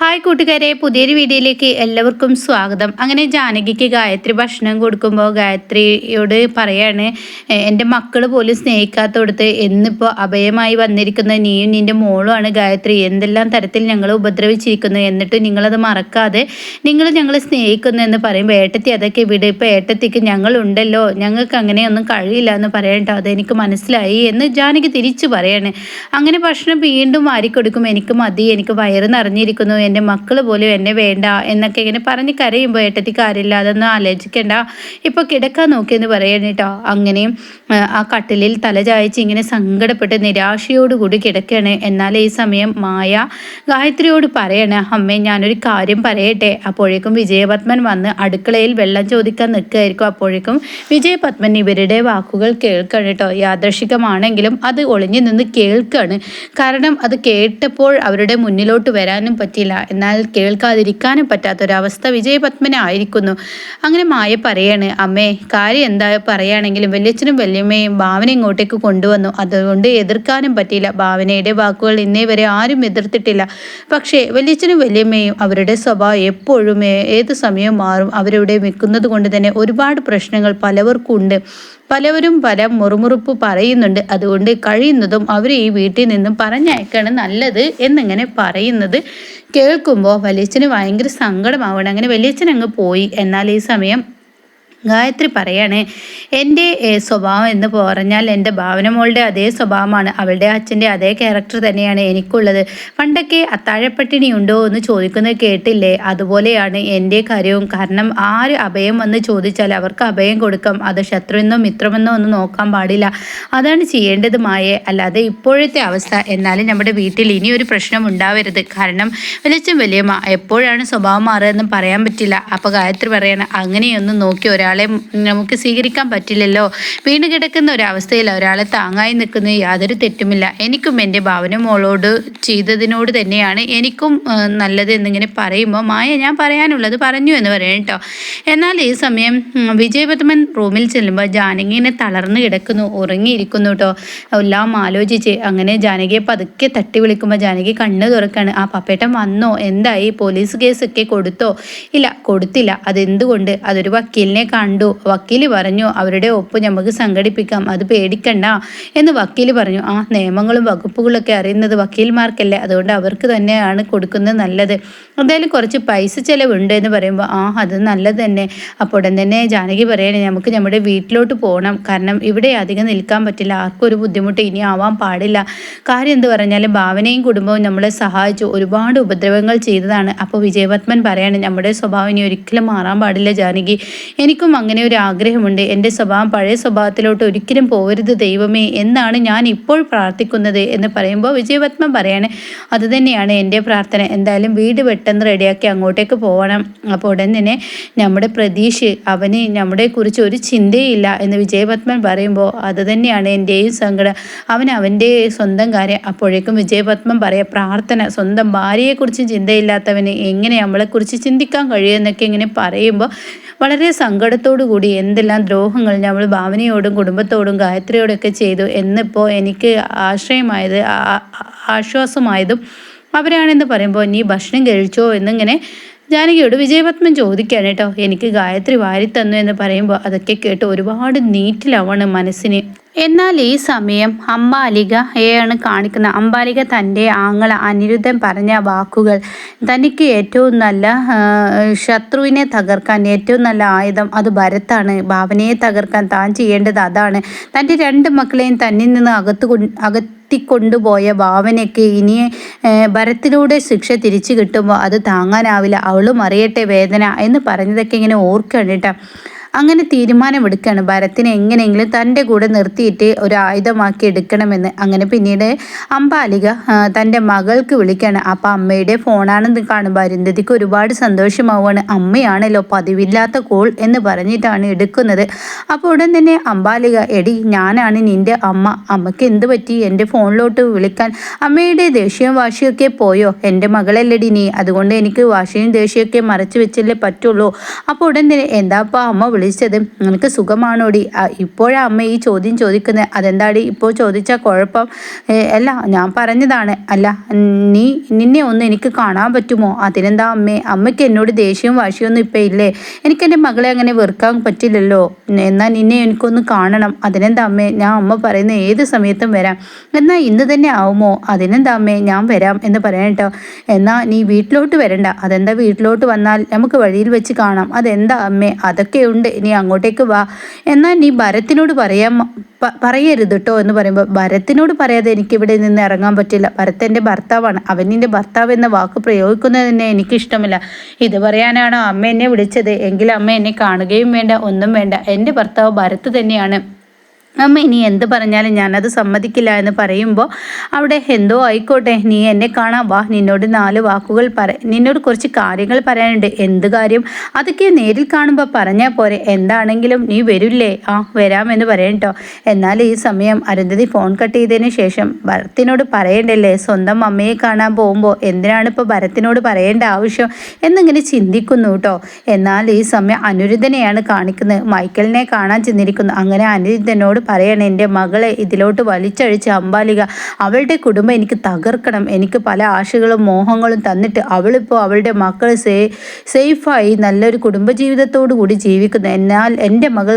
Hi കൂട്ടുകാരെ പുതിയൊരു വീഡിയോയിലേക്ക് എല്ലാവർക്കും സ്വാഗതം. അങ്ങനെ ജാനകിക്ക് ഗായത്രി ഭക്ഷണം കൊടുക്കുമ്പോൾ ഗായത്രിയോട് പറയാണ് എന്റെ മക്കൾ പോലും സ്നേഹിക്കാത്തോടത്ത് എന്നിപ്പോൾ അഭയമായി വന്നിരിക്കുന്ന നീയും നിന്റെ മോളുമാണ് ഗായത്രി. എന്തെല്ലാം തരത്തിൽ ഞങ്ങൾ ഉപദ്രവിച്ചിരിക്കുന്നു എന്നിട്ട് നിങ്ങളത് മറക്കാതെ നിങ്ങൾ ഞങ്ങളെ സ്നേഹിക്കുന്നു എന്ന് പറയുമ്പോൾ ഏട്ടത്തി അതൊക്കെ വിട്. ഇപ്പോൾ ഏട്ടത്തിക്ക് ഞങ്ങളുണ്ടല്ലോ. ഞങ്ങൾക്ക് അങ്ങനെയൊന്നും കഴിയില്ല എന്ന് പറയണ്ടോ. അതെനിക്ക് മനസ്സിലായി എന്ന് ജാനകി തിരിച്ചു പറയാണ്. അങ്ങനെ ഭക്ഷണം വീണ്ടും വാരിക്കൊടുക്കും. എനിക്ക് മതി. എനിക്ക് വയറ് നിറഞ്ഞിരിക്കുന്നു. എന്റെ മക്കൾ പോലും എന്നെ വേണ്ട എന്നൊക്കെ ഇങ്ങനെ പറഞ്ഞ് കരയുമ്പോൾ ഏട്ടത്തി കാര്യമില്ല അതൊന്നും ആലോചിക്കണ്ട. ഇപ്പോൾ കിടക്കാൻ നോക്കിയെന്ന് പറയണം കേട്ടോ. അങ്ങനെയും ആ, കട്ടിലിൽ തല ചായച്ച് ഇങ്ങനെ സങ്കടപ്പെട്ട് നിരാശയോടുകൂടി കിടക്കുകയാണ് എന്നാൽ ഈ സമയം മായ ഗായത്രിയോട് പറയണേ അമ്മേ ഞാനൊരു കാര്യം പറയട്ടെ. അപ്പോഴേക്കും വിജയപത്മൻ വന്ന് അടുക്കളയിൽ വെള്ളം ചോദിക്കാൻ നിൽക്കുകയായിരിക്കും. അപ്പോഴേക്കും വിജയപത്മൻ ഇവരുടെ വാക്കുകൾ കേൾക്കണം കേട്ടോ. യാദർശികമാണെങ്കിലും അത് ഒളിഞ്ഞു നിന്ന് കേൾക്കാണ്. കാരണം അത് കേട്ടപ്പോൾ അവരുടെ മുന്നിലോട്ട് വരാനും പറ്റില്ല. എന്നാൽ കേൾക്കാതിരിക്കാനും പറ്റാത്തൊരവസ്ഥ വിജയപത്മനായിരിക്കുന്നു അങ്ങനെ മായ പറയാണ് അമ്മേ കാര്യം എന്താ പറയുകയാണെങ്കിലും വല്യച്ഛനും വല്യമ്മയും ഭാവന ഇങ്ങോട്ടേക്ക് കൊണ്ടുവന്നു. അതുകൊണ്ട് എതിർക്കാനും പറ്റിയില്ല. ഭാവനയുടെ വാക്കുകൾ ഇന്നേ വരെ ആരും എതിർത്തിട്ടില്ല. പക്ഷേ വല്യച്ഛനും വല്യമ്മയും അവരുടെ സ്വഭാവം എപ്പോഴും ഏത് സമയവും മാറും. അവരുടെ നിൽക്കുന്നത് കൊണ്ട് തന്നെ ഒരുപാട് പ്രശ്നങ്ങൾ പലവർക്കും ഉണ്ട് പലവരും പല മുറുമുറുപ്പ് പറയുന്നുണ്ട്. അതുകൊണ്ട് കഴിയുന്നതും അവർ ഈ വീട്ടിൽ നിന്നും പറഞ്ഞയക്കാണ് നല്ലത് എന്നിങ്ങനെ പറയുന്നത്. കേൾക്കുമ്പോൾ വലിയച്ഛന് ഭയങ്കര സങ്കടമാവണം അങ്ങനെ വലിയച്ഛൻ അങ്ങ് പോയി. എന്നാൽ ഈ സമയം ഗായത്രി പറയാണ് എന്റെ സ്വഭാവം എന്ന് പറഞ്ഞാൽ എന്റെ ഭാവന മോളുടെ അതേ സ്വഭാവമാണ്. അവളുടെ അച്ഛന്റെ അതേ ക്യാരക്ടർ തന്നെയാണ് എനിക്കുള്ളത്. പണ്ടൊക്കെ അത്താഴപ്പട്ടിണി ഉണ്ടോ എന്ന് ചോദിക്കുന്നത് കേട്ടില്ലേ? അതുപോലെയാണ് എന്റെ കാര്യവും. കാരണം ആര് അഭയം വന്ന് ചോദിച്ചാൽ അവർക്ക് അഭയം കൊടുക്കാം. അത് ശത്രുവെന്നോ മിത്രമെന്നോ ഒന്നും നോക്കാൻ പാടില്ല. അതാണ് ചെയ്യേണ്ടത് മായേ. അല്ലാതെ ഇപ്പോഴത്തെ അവസ്ഥ എന്നാലും നമ്മുടെ വീട്ടിൽ ഇനി ഒരു പ്രശ്നം ഉണ്ടാവരുത്. കാരണം വലിയച്ഛൻ വലിയമ്മ എപ്പോഴാണ് സ്വഭാവം മാറുക പറയാൻ പറ്റില്ല. അപ്പോൾ ഗായത്രി പറയണം അങ്ങനെയൊന്നും നോക്കി ഒരാളെ നമുക്ക് സ്വീകരിക്കാൻ പറ്റില്ലല്ലോ. വീണ് കിടക്കുന്ന ഒരവസ്ഥയിൽ ഒരാളെ താങ്ങായി നിൽക്കുന്നത് യാതൊരു തെറ്റുമില്ല. എനിക്കും എന്റെ ഭാവന മോളോട് ചെയ്തതിനോട് തന്നെയാണ് എനിക്കും നല്ലത് എന്നിങ്ങനെ പറയുമ്പോൾ മായ ഞാൻ പറയാനുള്ളത് പറഞ്ഞു എന്ന് പറയണം കേട്ടോ. എന്നാൽ ഈ സമയം വിജയപത്മൻ റൂമിൽ ചെല്ലുമ്പോൾ ജാനകി ഇങ്ങനെ തളർന്നു കിടക്കുന്നു ഉറങ്ങിയിരിക്കുന്നു കേട്ടോ. എല്ലാം ആലോചിച്ച് അങ്ങനെ ജാനകിയെ പതുക്കെ തട്ടി വിളിക്കുമ്പോൾ ജാനകി കണ്ണ് തുറക്കാണ്. ആ പപ്പേട്ടൻ വന്നോ? എന്തായി? പോലീസ് കേസൊക്കെ കൊടുത്തോ? ഇല്ല കൊടുത്തില്ല. അതെന്തുകൊണ്ട്? അതൊരു വക്കീലിനെ കണ്ടു. വക്കീൽ പറഞ്ഞു അവരുടെ ഒപ്പ് നമുക്ക് സംഘടിപ്പിക്കാം. അത് പേടിക്കണ്ട. എന്ന് വക്കീൽ പറഞ്ഞു. ആ നിയമങ്ങളും വകുപ്പുകളൊക്കെ അറിയുന്നത് വക്കീൽമാർക്കല്ലേ. അതുകൊണ്ട് അവർക്ക് തന്നെയാണ് കൊടുക്കുന്നത് നല്ലത്. എന്തായാലും കുറച്ച് പൈസ ചിലവുണ്ട്. എന്ന് പറയുമ്പോൾ ആ അത് നല്ലത് തന്നെ. അപ്പോൾ ഉടൻ തന്നെ ജാനകി പറയണേ നമുക്ക് നമ്മുടെ വീട്ടിലോട്ട് പോകണം കാരണം ഇവിടെ അധികം നിൽക്കാൻ പറ്റില്ല. ആർക്കും ഒരു ബുദ്ധിമുട്ട് ഇനി ആവാൻ പാടില്ല. കാര്യം എന്ത് പറഞ്ഞാൽ ഭാവനയും കുടുംബവും നമ്മളെ സഹായിച്ചു. ഒരുപാട് ഉപദ്രവങ്ങൾ ചെയ്തതാണ്. അപ്പോൾ വിജയപത്മൻ പറയാണ് നമ്മുടെ സ്വഭാവം ഇനി ഒരിക്കലും മാറാൻ പാടില്ല ജാനകി. എനിക്കും അങ്ങനെ ഒരു ആഗ്രഹമുണ്ട്. എന്റെ സ്വഭാവം പഴയ സ്വഭാവത്തിലോട്ട് ഒരിക്കലും പോകരുത് ദൈവമേ എന്നാണ് ഞാൻ ഇപ്പോൾ പ്രാർത്ഥിക്കുന്നത് എന്ന് പറയുമ്പോൾ വിജയപത്മൻ പറയാണ്. അതുതന്നെയാണ് എന്റെ പ്രാർത്ഥന. എന്തായാലും വീട് പെട്ടെന്ന് റെഡിയാക്കി അങ്ങോട്ടേക്ക് പോകണം അപ്പോൾ ഉടൻ തന്നെ നമ്മുടെ പ്രതീഷ് അവന് നമ്മുടെ കുറിച്ച് ഒരു ചിന്തയില്ല എന്ന് വിജയപത്മൻ പറയുമ്പോൾ അതുതന്നെയാണ് എന്റെയും സങ്കടം. അവൻ അവന്റെ സ്വന്തം കാര്യം അപ്പോഴേക്കും വിജയപത്മൻ പറയാം പ്രാർത്ഥന സ്വന്തം ഭാര്യയെക്കുറിച്ച് ചിന്തയില്ലാത്തവന് എങ്ങനെ നമ്മളെക്കുറിച്ച് ചിന്തിക്കാൻ കഴിയുമെന്നൊക്കെ ഇങ്ങനെ പറയുമ്പോൾ വളരെ സങ്കടത്തോടു കൂടി എന്തെല്ലാം ദ്രോഹങ്ങൾ നമ്മൾ ഭാവനയോടും കുടുംബത്തോടും ഗായത്രിയോടൊക്കെ ചെയ്തു എന്നിപ്പോൾ എനിക്ക് ആശ്രയമായത് ആശ്വാസമായതും അവരാണെന്ന് പറയുമ്പോൾ നീ ഭക്ഷണം കഴിച്ചോ എന്നിങ്ങനെ ജാനകിയോട് വിജയപത്മൻ ചോദിക്കാണ് കേട്ടോ എനിക്ക് ഗായത്രി വാരി തന്നു എന്ന് പറയുമ്പോൾ അതൊക്കെ കേട്ട് ഒരുപാട് നീറ്റിലാവാണ് മനസ്സിന്. എന്നാൽ ഈ സമയം അംബാലിക ഏയാണ് കാണിക്കുന്ന അംബാലിക തന്റെ ആങ്ങള അനിരുദ്ധൻ പറഞ്ഞ വാക്കുകൾ തനിക്ക് ഏറ്റവും നല്ല ശത്രുവിനെ തകർക്കാൻ ഏറ്റവും നല്ല ആയുധം അത് ഭരത്താണ്. ഭാവനയെ തകർക്കാൻ താൻ ചെയ്യേണ്ടത് അതാണ്. തന്റെ രണ്ട് മക്കളെയും തന്നിൽ നിന്ന് അകത്ത് കൊ- അകത്തിക്കൊണ്ടുപോയ ഭാവനയ്ക്ക് ഇനി ഭരത്തിലൂടെ ശിക്ഷ തിരിച്ചു കിട്ടുമ്പോൾ അത് താങ്ങാനാവില്ല. അവളും അറിയട്ടെ വേദന എന്ന് പറഞ്ഞതൊക്കെ ഇങ്ങനെ ഓർക്കുകയാണ് കേട്ടോ. അങ്ങനെ തീരുമാനമെടുക്കുകയാണ്. ഭരത്തിനെ എങ്ങനെയെങ്കിലും തന്റെ കൂടെ നിർത്തിയിട്ട് ഒരു ആയുധമാക്കി എടുക്കണമെന്ന് അങ്ങനെ പിന്നീട് അമ്പാലിക തന്റെ മകൾക്ക് വിളിക്കുകയാണ്. അപ്പം അമ്മയുടെ ഫോണാണെന്ന് കാണുമ്പോൾ അരുന്ധതിക്ക് ഒരുപാട് സന്തോഷമാവുകയാണ്. അമ്മയാണല്ലോ പതിവില്ലാത്ത കോൾ എന്ന് പറഞ്ഞിട്ടാണ് എടുക്കുന്നത്. അപ്പോൾ ഉടൻ തന്നെ അമ്പാലിക എടി ഞാനാണ് നിന്റെ അമ്മ. അമ്മയ്ക്ക് എന്ത് പറ്റി? എന്റെ ഫോണിലോട്ട് വിളിക്കാൻ. അമ്മയുടെ ദേഷ്യവും വാശിയൊക്കെ പോയോ? എന്റെ മകളല്ലടി നീ. അതുകൊണ്ട് എനിക്ക് വാശിയും ദേഷ്യമൊക്കെ മറച്ചു വെച്ചല്ലേ പറ്റുള്ളൂ. അപ്പോൾ ഉടൻ തന്നെ എന്താപ്പാ അമ്മ വിളിച്ചത്. നിനക്ക് സുഖമാണോടി? ഇപ്പോഴാ അമ്മ ഈ ചോദ്യം ചോദിക്കുന്നത് അതെന്താടി? ഇപ്പോൾ ചോദിച്ച കുഴപ്പം. അല്ല ഞാൻ പറഞ്ഞതാണ്. അല്ല നീ നിന്നെ ഒന്ന് എനിക്ക് കാണാൻ പറ്റുമോ? അതിനെന്താ അമ്മേ? അമ്മയ്ക്ക് എന്നോട് ദേഷ്യവും വാശിയൊന്നും ഇപ്പം ഇല്ലേ? എനിക്ക് എന്റെ മകളെ അങ്ങനെ വെറുക്കാൻ പറ്റില്ലല്ലോ. എന്നാൽ നിന്നെ എനിക്കൊന്ന് കാണണം. അതിനെന്താ അമ്മേ? ഞാൻ അമ്മ പറയുന്ന ഏത് സമയത്തും വരാം. എന്നാൽ ഇന്ന് തന്നെ ആവുമോ? അതിനെന്താ അമ്മേ? ഞാൻ വരാം എന്ന് പറയട്ടോ എന്നാൽ നീ വീട്ടിലോട്ട് വരണ്ട. അതെന്താ വീട്ടിലോട്ട് വന്നാൽ നമുക്ക് വഴിയിൽ വെച്ച് കാണാം. അതെന്താ അമ്മേ? അതൊക്കെയുണ്ട് നീ അങ്ങോട്ടേക്ക് വാ. എന്നാൽ നീ ഭരത്തിനോട് പറയാം പറയരുത് കേട്ടോ എന്ന് പറയുമ്പോൾ ഭരത്തിനോട് പറയാതെ എനിക്ക് ഇവിടെ നിന്ന് ഇറങ്ങാൻ പറ്റില്ല. ഭരത് എന്റെ ഭർത്താവാണ്. അവൻ നിന്റെ ഭർത്താവ് എന്ന വാക്ക് പ്രയോഗിക്കുന്നത് തന്നെ എനിക്കിഷ്ടമില്ല ഇത് പറയാനാണോ അമ്മ എന്നെ വിളിച്ചത്. എങ്കിൽ അമ്മ എന്നെ കാണുകയും വേണ്ട ഒന്നും വേണ്ട. എന്റെ ഭർത്താവ് ഭരത് തന്നെയാണ്. അമ്മ ഇനി എന്ത് പറഞ്ഞാലും ഞാനത് സമ്മതിക്കില്ല എന്ന് പറയുമ്പോൾ അവിടെ എന്തോ ആയിക്കോട്ടെ നീ എന്നെ കാണാൻ വാ നിന്നോട് നാല് വാക്കുകൾ പറ നിന്നോട് കുറച്ച് കാര്യങ്ങൾ പറയാനുണ്ട്. എന്ത് കാര്യം? അതൊക്കെ നേരിൽ കാണുമ്പോൾ പറഞ്ഞാൽ പോരെ. എന്താണെങ്കിലും നീ വരില്ലേ? ആ വരാമെന്ന് പറയണ്ടോ എന്നാൽ ഈ സമയം അരുന്ധതി ഫോൺ കട്ട് ചെയ്തതിന് ശേഷം ഭരത്തിനോട് പറയണ്ടല്ലേ? സ്വന്തം അമ്മയെ കാണാൻ പോകുമ്പോൾ എന്തിനാണ് ഇപ്പോൾ ഭരത്തിനോട് പറയേണ്ട ആവശ്യം എന്നിങ്ങനെ ചിന്തിക്കുന്നു കേട്ടോ എന്നാൽ ഈ സമയം അനുരുദ്ധനെയാണ് കാണിക്കുന്നത്. മൈക്കലിനെ കാണാൻ ചെന്നിരിക്കുന്നു. അങ്ങനെ അനിരുദ്ധനോട് പറയണം എന്റെ മകളെ ഇതിലോട്ട് വലിച്ചഴിച്ച് അമ്പാലിക അവളുടെ കുടുംബം എനിക്ക് തകർക്കണം. എനിക്ക് പല ആശകളും മോഹങ്ങളും തന്നിട്ട് അവളിപ്പോൾ അവളുടെ മക്കൾ സേ സേഫായി നല്ലൊരു കുടുംബജീവിതത്തോടു കൂടി ജീവിക്കുന്നു. എന്നാൽ എന്റെ മകൾ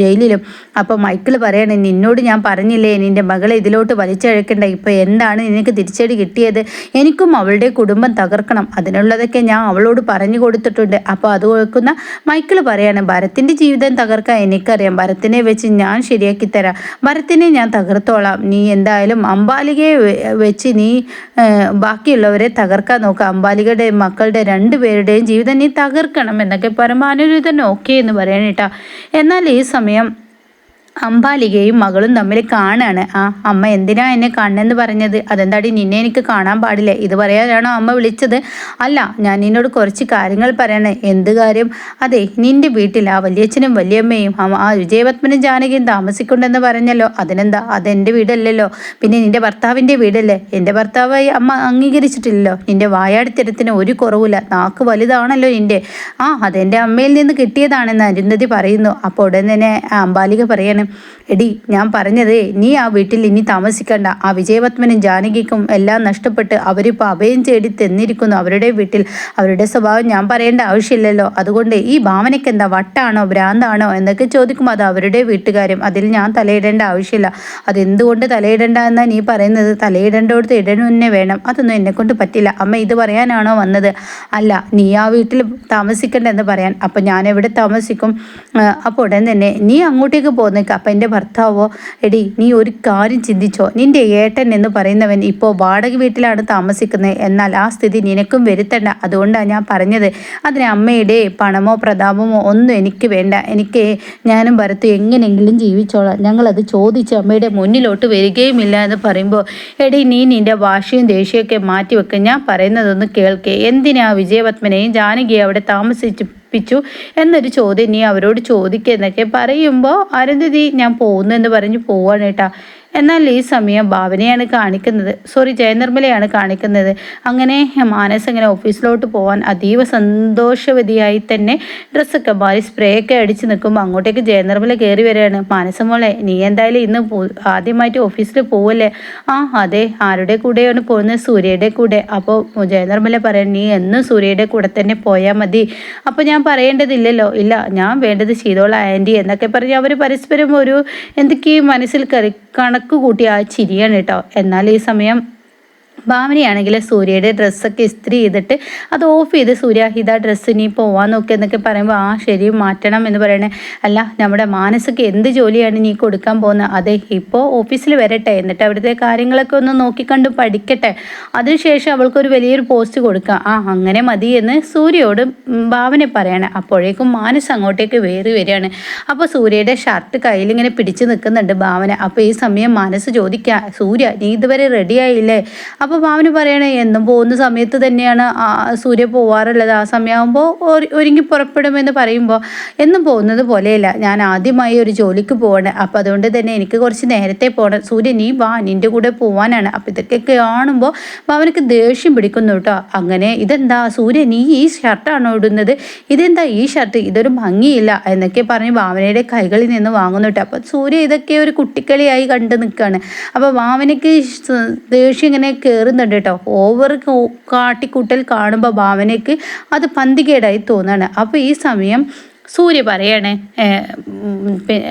ജയിലിലും. അപ്പോൾ മൈക്കിൾ പറയണേ നിന്നോട് ഞാൻ പറഞ്ഞില്ലേ നിന്റെ മകളെ ഇതിലോട്ട് വലിച്ചഴക്കേണ്ട. ഇപ്പോൾ എന്താണ് നിനക്ക് തിരിച്ചടി കിട്ടിയത്? എനിക്കും അവളുടെ കുടുംബം തകർക്കണം. അതിനുള്ളതൊക്കെ ഞാൻ അവളോട് പറഞ്ഞു കൊടുത്തിട്ടുണ്ട്. അപ്പോൾ അത് കേൾക്കുന്ന മൈക്കിൾ പറയാണ് ഭരത്തിന്റെ ജീവിതം തകർക്കാൻ എനിക്കറിയാം. ഭരത്തിനെ വെച്ച് ഞാൻ ശരിയാക്കി തരാം ഭരത്തിനെ ഞാൻ തകർത്തോളാം. നീ എന്തായാലും അമ്പാലികയെ വെച്ച് നീ ബാക്കിയുള്ളവരെ തകർക്കാൻ നോക്കുക അമ്പാലികയുടെ മക്കളുടെ രണ്ടുപേരുടെയും ജീവിതം നീ തകർക്കണം എന്നൊക്കെ പരമാനുരൂതൻ ഓക്കെ എന്ന് പറയണേട്ടാ. എന്നാൽ ഈ സമയം അമ്പാലികയും മകളും തമ്മിൽ കാണാണ്. ആ അമ്മ എന്തിനാ എന്നെ കണ്ണെന്ന് പറഞ്ഞത്? അതെന്താടി നിന്നെ എനിക്ക് കാണാൻ പാടില്ലേ? ഇത് പറയാനാണോ അമ്മ വിളിച്ചത്? അല്ല ഞാൻ നിന്നോട് കുറച്ച് കാര്യങ്ങൾ പറയണേ. എന്ത് കാര്യം? അതെ നിന്റെ വീട്ടിൽ ആ വലിയച്ഛനും വലിയമ്മയും ആ വിജയപത്മനും ജാനകിയും താമസിക്കുണ്ടെന്ന് പറഞ്ഞല്ലോ. അതിനെന്താ? അതെന്റെ വീടല്ലല്ലോ. പിന്നെ നിന്റെ ഭർത്താവിന്റെ വീടല്ലേ? എന്റെ ഭർത്താവായി അമ്മ അംഗീകരിച്ചിട്ടില്ലല്ലോ. നിന്റെ വായാടിത്തരത്തിന് ഒരു കുറവില്ല നാക്ക് വലുതാണല്ലോ നിന്റെ. ആ അതെന്റെ അമ്മയിൽ നിന്ന് കിട്ടിയതാണെന്ന് അരുന്ധതി പറയുന്നു. അപ്പോൾ ഉടൻ തന്നെ അമ്പാലിക പറയണം എടി ഞാൻ പറഞ്ഞതേ നീ ആ വീട്ടിൽ ഇനി താമസിക്കണ്ട. ആ വിജയപത്മനും ജാനകിക്കും എല്ലാം നഷ്ടപ്പെട്ട് അവരിപ്പോൾ അഭയം ചേടി തെന്നിരിക്കുന്നു അവരുടെ വീട്ടിൽ. അവരുടെ സ്വഭാവം ഞാൻ പറയേണ്ട ആവശ്യമില്ലല്ലോ. അതുകൊണ്ട് ഈ ഭാവനയ്ക്ക് എന്താ വട്ടാണോ ഭ്രാന്താണോ എന്നൊക്കെ ചോദിക്കും. അത് അവരുടെ വീട്ടുകാരും. അതിൽ ഞാൻ തലയിടേണ്ട ആവശ്യമില്ല. അതെന്തുകൊണ്ട് തലയിടേണ്ട എന്നാ നീ പറയുന്നത്? തലയിടേണ്ടടുത്ത് ഇടണമെന്നെ വേണം. അതൊന്നും എന്നെക്കൊണ്ട് പറ്റില്ല. അമ്മ ഇത് പറയാനാണോ വന്നത്? അല്ല നീ ആ വീട്ടിൽ താമസിക്കണ്ടെന്ന് പറയാൻ. അപ്പം ഞാൻ എവിടെ താമസിക്കും അപ്പോൾ ഉടൻ തന്നെ നീ അങ്ങോട്ടേക്ക് പോകുന്നേക്ക് അപ്പം എന്റെ ഭർത്താവോ? എടി നീ ഒരു കാര്യം ചിന്തിച്ചോ? നിന്റെ ഏട്ടൻ എന്ന് പറയുന്നവൻ ഇപ്പോൾ വാടക വീട്ടിലാണ് താമസിക്കുന്നത്. എന്നാൽ ആ സ്ഥിതി നിനക്കും വരുത്തണ്ട. അതുകൊണ്ടാണ് ഞാൻ പറഞ്ഞത്. അതിന് അമ്മയുടെ പണമോ പ്രതാപമോ ഒന്നും എനിക്ക് വേണ്ട. എനിക്ക് ഞാനും ഭരത്ത് എങ്ങനെയെങ്കിലും ജീവിച്ചോളാം. ഞങ്ങളത് ചോദിച്ച് അമ്മയുടെ മുന്നിലോട്ട് വരികയുമില്ല എന്ന് പറയുമ്പോൾ എടി നീ നിന്റെ വാശിയും ദേഷ്യമൊക്കെ മാറ്റിവെക്കുക ഞാൻ പറയുന്നതൊന്ന് കേൾക്കേ. എന്തിനാ വിജയപത്മനെയും ജാനകിയെ അവിടെ താമസിച്ചു പ്പിച്ചു എന്നൊരു ചോദ്യം നീ അവരോട് ചോദിക്കുക എന്നൊക്കെ പറയുമ്പോൾ അരുന്ധതി ഞാൻ പോകുന്നു എന്ന് പറഞ്ഞ് പോവാണ് കേട്ടാ. എന്നാൽ ഈ സമയം ഭാവനയാണ് കാണിക്കുന്നത്. സോറി ജയനിർമ്മലയാണ് കാണിക്കുന്നത്. അങ്ങനെ മാനസ് ഇങ്ങനെ ഓഫീസിലോട്ട് പോകാൻ അതീവ സന്തോഷവതിയായി തന്നെ ഡ്രസ്സൊക്കെ മാറി സ്പ്രേ ഒക്കെ അടിച്ച് നിൽക്കുമ്പോൾ അങ്ങോട്ടേക്ക് ജയനിർമ്മല കയറി വരികയാണ്. മാനസ മോളെ നീ എന്തായാലും ഇന്ന് ആദ്യമായിട്ട് ഓഫീസിൽ പോവല്ലേ? ആ അതെ ആരുടെ കൂടെയാണ് പോകുന്നത്? സൂര്യയുടെ കൂടെ. അപ്പോൾ ജയനിർമ്മല പറയാൻ നീ എന്നും സൂര്യയുടെ കൂടെ തന്നെ പോയാൽ മതി. അപ്പോൾ ഞാൻ പറയേണ്ടതില്ലല്ലോ. ഇല്ല ഞാൻ വേണ്ടത് ശീതോള ആന്റി എന്നൊക്കെ പറഞ്ഞ് അവർ പരസ്പരം ഒരു എന്തൊക്കെയും മനസ്സിൽ കറി കണക്ക് കൂട്ടി ആ ചിരിയാണ് കേട്ടോ. എന്നാൽ ഈ സമയം ഭാവനയാണെങ്കിൽ സൂര്യയുടെ ഡ്രസ്സൊക്കെ ഇസ്ത്രി ചെയ്തിട്ട് അത് ഓഫ് ചെയ്ത് സൂര്യ ഇതാ ഡ്രസ്സ് ഇനി പോവാൻ നോക്കി എന്നൊക്കെ പറയുമ്പോൾ ആ ശരി മാറ്റണം എന്ന് പറയണേ. അല്ല നമ്മുടെ മാനസിക എന്ത് ജോലിയാണ് നീ കൊടുക്കാൻ പോകുന്നത്? അതെ ഇപ്പോൾ ഓഫീസിൽ വരട്ടെ. എന്നിട്ട് അവിടുത്തെ കാര്യങ്ങളൊക്കെ ഒന്ന് നോക്കിക്കണ്ട് പഠിക്കട്ടെ. അതിനുശേഷം അവൾക്കൊരു വലിയൊരു പോസ്റ്റ് കൊടുക്കാം. ആ അങ്ങനെ മതി എന്ന് സൂര്യയോട് ഭാവന പറയണം. അപ്പോഴേക്കും മാനസ് അങ്ങോട്ടേക്ക് വേറി വരികയാണ്. അപ്പോൾ സൂര്യയുടെ ഷർട്ട് കയ്യിലിങ്ങനെ പിടിച്ചു നിൽക്കുന്നുണ്ട് ഭാവന അപ്പോൾ ഈ സമയം മനസ്സ് ചോദിക്കുക സൂര്യ നീ ഇതുവരെ റെഡിയായില്ലേ അപ്പോൾ മാമന് പറയണേ എന്നും പോകുന്ന സമയത്ത് തന്നെയാണ് സൂര്യ പോവാറുള്ളത്. ആ സമയമാകുമ്പോൾ ഒരുങ്ങി പുറപ്പെടുമെന്ന് പറയുമ്പോൾ എന്നും പോകുന്നത് പോലെയല്ല. ഞാൻ ആദ്യമായി ഒരു ജോലിക്ക് പോകണം അപ്പം അതുകൊണ്ട് തന്നെ എനിക്ക് കുറച്ച് നേരത്തെ പോകണം സൂര്യ നീ വാ നിന്റെ കൂടെ പോവാനാണ്. അപ്പം ഇതൊക്കെ കാണുമ്പോൾ മാമനക്ക് ദേഷ്യം പിടിക്കുന്നു കേട്ടോ. അങ്ങനെ ഇതെന്താ? സൂര്യ നീ ഈ ഷർട്ടാണോ ഇടുന്നത്? ഇതെന്താ ഈ ഷർട്ട്? ഇതൊരു ഭംഗിയില്ല എന്നൊക്കെ പറഞ്ഞ് ഭാവനയുടെ കൈകളിൽ നിന്ന് വാങ്ങുന്നു കേട്ടോ. അപ്പം സൂര്യ ഇതൊക്കെ ഒരു കുട്ടിക്കളിയായി കണ്ടു നിൽക്കുകയാണ് അപ്പോൾ ഭാവനയ്ക്ക് ദേഷ്യം ഇങ്ങനെ കയറുന്നുണ്ട് കേട്ടോ. ഓവർ കാട്ടിക്കൂട്ടൽ കാണുമ്പോൾ ഭാവനയ്ക്ക് അത് പന്തികേടായി തോന്നുകയാണ് അപ്പോൾ ഈ സമയം സൂര്യ പറയാണ്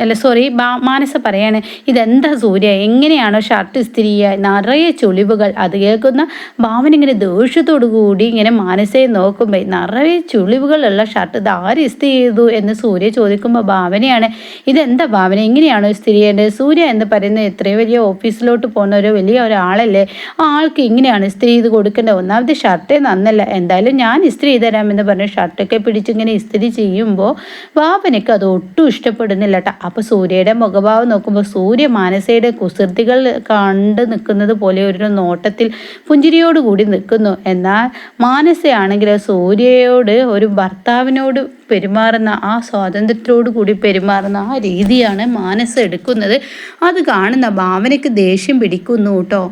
അല്ല സോറി മാനസ പറയാണ് ഇതെന്താ സൂര്യ എങ്ങനെയാണോ ഷർട്ട് സ്ത്രീയ നിറയെ ചുളിവുകൾ അത് കേൾക്കുന്ന ഭാവൻ ഇങ്ങനെ ദേഷ്യത്തോടു കൂടി ഇങ്ങനെ മാനസയെ നോക്കുമ്പോൾ നിറയെ ചുളിവുകളുള്ള ഷർട്ട് ഇത് ആര് ഇസ്തിരി ചെയ്തു എന്ന് സൂര്യ ചോദിക്കുമ്പോൾ ഭാവനയാണ് ഇതെന്താ ഭാവന എങ്ങനെയാണോ ഇസ്തിരി ചെയ്യേണ്ടത്? സൂര്യ എന്ന് പറയുന്നത് എത്രയും വലിയ ഓഫീസിലോട്ട് പോകുന്ന ഒരു വലിയ ഒരാളല്ലേ ആ ആൾക്ക് ഇങ്ങനെയാണ് ഇസ്തിരി ചെയ്ത് കൊടുക്കേണ്ടത് ഒന്നാമത് ഷർട്ടേ നന്നല്ല എന്തായാലും ഞാൻ ഇസ്തിരി ചെയ്ത് തരാമെന്ന് പറഞ്ഞ് ഷർട്ടൊക്കെ പിടിച്ചിങ്ങനെ ഇസ്തിരി ചെയ്യുമ്പോൾ വാവനയ്ക്ക് അത് ഒട്ടും ഇഷ്ടപ്പെടുന്നില്ല കേട്ടോ അപ്പോൾ സൂര്യയുടെ മുഖഭാവം നോക്കുമ്പോൾ സൂര്യ മാനസയുടെ കുസൃതികൾ കണ്ട് നിൽക്കുന്നത് പോലെ ഒരു നോട്ടത്തിൽ പുഞ്ചിരിയോടുകൂടി നിൽക്കുന്നു. എന്നാൽ മാനസയാണെങ്കിൽ സൂര്യയോട് ഒരു ഭർത്താവിനോട് പെരുമാറുന്ന ആ സ്വാതന്ത്ര്യത്തോടു കൂടി പെരുമാറുന്ന ആ രീതിയാണ് മാനസ എടുക്കുന്നത്. അത് കാണുന്ന ഭാവനയ്ക്ക് ദേഷ്യം പിടിക്കുന്നു കേട്ടോ